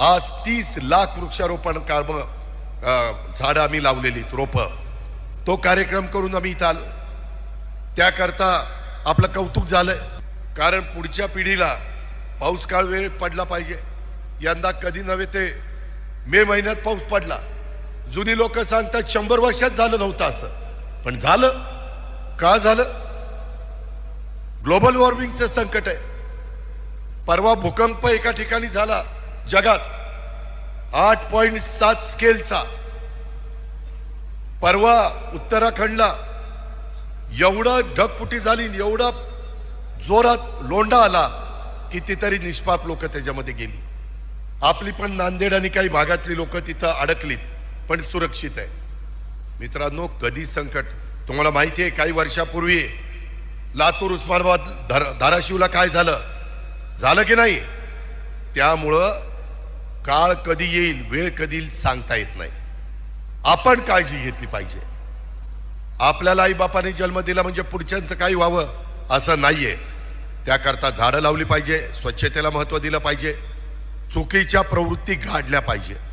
आज तीस लाख वृक्षारोपण काम झाडं आम्ही लावलेली रोप. तो कार्यक्रम करून आम्ही इथं आलो. त्याकरता आपलं कौतुक झालंय. कारण पुढच्या पिढीला पाऊस काळ वेळ पडला पाहिजे. यंदा कधी नव्हे ते मे महिन्यात पाऊस पडला. जुनी लोक सांगतात शंभर वर्षात झालं नव्हतं असं. पण झालं. का झालं? ग्लोबल वॉर्मिंगचं संकट आहे. परवा भूकंप एका ठिकाणी झाला. जगात आठ पॉईंट सात स्केलचा परवा उत्तराखंडला एवढा ढगफुटी झाली एवढा जोरात लोंढा आला कितीतरी निष्पाप लोक त्याच्यामध्ये गेली. आपली पण नांदेड आणि काही भागातली लोक तिथं अडकलीत पण सुरक्षित आहे मित्रांनो कधी संकट? तुम्हाला माहिती आहे काही वर्षापूर्वी लातूर उस्मानाबाद धर धाराशिवला काय झालं? झालं की नाही? त्यामुळं काळ कधी येईल वेळ कधी येईल सांगता येत नाही. आपण काळजी घेतली पाहिजे. आपल्याला आई बापाने जन्म दिला म्हणजे पुढच्यांचं काही व्हावं असं नाहीये. त्याकरता झाडं लावली पाहिजे स्वच्छतेला महत्त्व दिलं पाहिजे. चुकीच्या प्रवृत्ती गाडल्या पाहिजे.